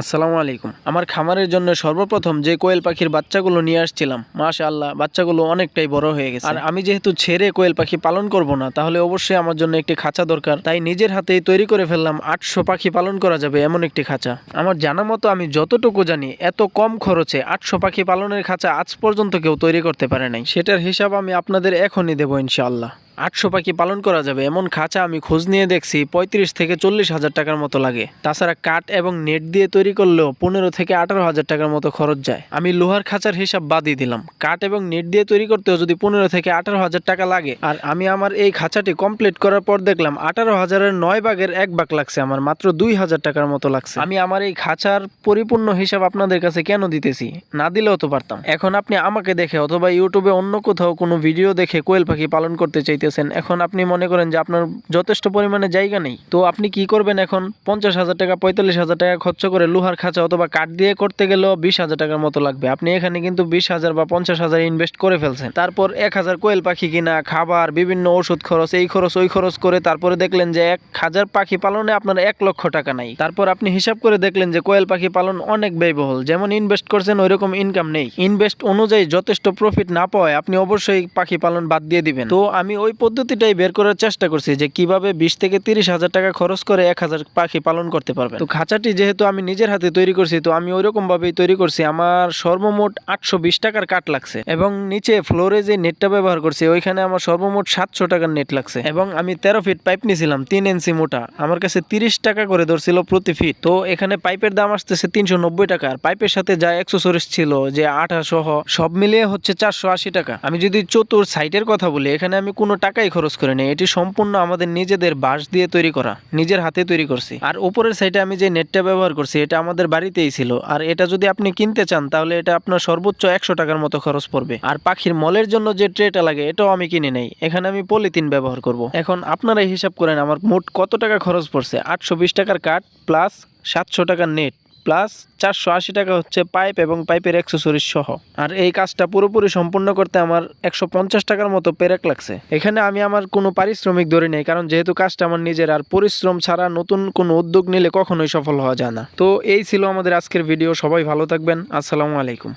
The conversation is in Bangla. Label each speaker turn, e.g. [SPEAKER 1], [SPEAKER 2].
[SPEAKER 1] আসসালামু আলাইকুম। আমার খামারের জন্য সর্বপ্রথম যে কোয়েল পাখির বাচ্চাগুলো নিয়ে আসছিলাম মাশা আল্লাহ বাচ্চাগুলো অনেকটাই বড় হয়ে গেছে। আর আমি যেহেতু ছেড়ে কোয়েল পাখি পালন করব না, তাহলে অবশ্যই আমার জন্য একটি খাঁচা দরকার। তাই নিজের হাতেই তৈরি করে ফেললাম আটশো পাখি পালন করা যাবে এমন একটি খাঁচা। আমার জানা মতো আমি যতটুকু জানি, এত কম খরচে আটশো পাখি পালনের খাঁচা আজ পর্যন্ত কেউ তৈরি করতে পারে নাই। সেটার হিসাব আমি আপনাদের এখনই দেবো, ইনশাআল্লাহ। আটশো পাখি পালন করা যাবে। এমন খাঁচা আমি খোঁজ নিয়ে দেখছি, পঁয়ত্রিশ থেকে চল্লিশ হাজার টাকার মতো লাগে। তাছাড়া কাঠ এবং নেট দিয়ে তৈরি করলেও পনেরো থেকে আঠারো হাজার টাকার মতো খরচ যায়। আমি লোহার খাঁচার হিসাব বাদই দিলাম। কাঠ এবং নেট দিয়ে তৈরি করতেও যদি পনেরো থেকে আঠারো হাজার টাকা লাগে। আর আমি আমার এই খাঁচাটি কমপ্লিট করার পর দেখলাম, আঠারো হাজারের নয় ভাগের এক ভাগ লাগছে। আমার মাত্র দুই হাজার টাকার মতো লাগছে। আমি আমার এই খাঁচার পরিপূর্ণ হিসাব আপনাদের কাছে কেন দিতেছি? না দিলেও তো পারতাম। এখন আপনি আমাকে দেখে অথবা ইউটিউবে অন্য কোথাও কোনো ভিডিও দেখে কোয়েল পাখি পালন করতে চাইতেছেন এখন আপনি মনে করেন যে আপনার যথেষ্ট পরিমাণে জায়গা নেই। তো আপনি কি করবেন এখন? পঞ্চাশ হাজার টাকা, পঁয়তাল্লিশ হাজার টাকা খরচ করে লোহার খাঁচা অথবা কাঠ দিয়ে করতে গেলেও বিশ হাজার টাকার মতো লাগবে। আপনি এখানে কিন্তু বিশ হাজার বা পঞ্চাশ হাজার ইনভেস্ট করে ফেলছেন। তারপর এক হাজার কোয়েল পাখি কিনা, খাবার, বিভিন্ন ওষুধ খরচ, এই খরচ, ওই খরচ করে তারপরে দেখলেন যে এক হাজার পাখি পালনে আপনার এক লক্ষ টাকা নাই। তারপর আপনি হিসাব করে দেখলেন যে কোয়েল পাখি পালন অনেক ব্যয়বহুল। যেমন ইনভেস্ট করছেন ওই রকম ইনকাম নেই। ইনভেস্ট অনুযায়ী যথেষ্ট প্রফিট না পাওয়ায় আপনি অবশ্যই পাখি পালন বাদ দিয়ে দিবেন। তো আমি ওই পদ্ধতিটাই বের করার চেষ্টা করছি যে কীভাবে বিশ থেকে তিরিশ হাজার টাকা খরচ করে এক হাজার পাখি পালন করতে পারবেন। তো খাঁচাটি যেহেতু আমি নিজের হাতে তৈরি করছি, তো আমি ওই রকম ভাবেই তৈরি করছি। আমার সর্বমোট আটশো বিশ টাকার কাঠ লাগছে এবং নিচে ফ্লোরে যে নেটটা ব্যবহার করছি, ওইখানে আমার সর্বমোট সাতশো টাকার নেট লাগছে এবং আমি তেরো ফিট পাইপ নিয়েছিলাম, তিন ইঞ্চি মোটা। আমার কাছে তিরিশ টাকা করে ধরছিল প্রতি ফিট। তো এখানে পাইপের দাম আসতেছে তিনশো নব্বই টাকা। আর পাইপের সাথে যা অ্যাক্সেসরিজ ছিল, যে আঠা সহ, সব মিলিয়ে হচ্ছে চারশো আশি টাকা। আমি যদি চতুর সাইটের কথা বলি, এখানে আমি কোনো টাকাই খরচ করি নাই। এটি সম্পূর্ণ আমাদের নিজেদের বাঁশ দিয়ে তৈরি করা। নিজের হাতে তৈরি করছি। আর উপরের সাইডে আমি যে নেটটা ব্যবহার করছি, এটা আমাদের বাড়িতেই ছিল। আর এটা যদি আপনি কিনতে চান, তাহলে এটা আপনার সর্বোচ্চ একশো টাকার মতো খরচ পড়বে। আর পাখির মলের জন্য যে ট্রেটা লাগে, এটাও আমি কিনে নেই। এখানে আমি পলিথিন ব্যবহার করব। এখন আপনারা হিসাব করেন আমার মোট কত টাকা খরচ পড়ছে। আটশো বিশ টাকার কাঠ প্লাস সাতশো টাকার নেট। প্লাস চারশো আশি টাকা হচ্ছে পাইপ এবং পাইপের অ্যাক্সেসরিজ সহ। আর এই কাজটা পুরোপুরি সম্পূর্ণ করতে আমার একশো পঞ্চাশ টাকার মতো পেরেক লাগছে। এখানে আমি আমার কোনো পারিশ্রমিক ধরে নেই, কারণ যেহেতু কাজটা আমার নিজের, আর পরিশ্রম ছাড়া নতুন কোনো উদ্যোগ নিলে কখনোই সফল হওয়া যায় না। তো এই ছিল আমাদের আজকের ভিডিও, সবাই ভালো থাকবেন, আসসালামু আলাইকুম।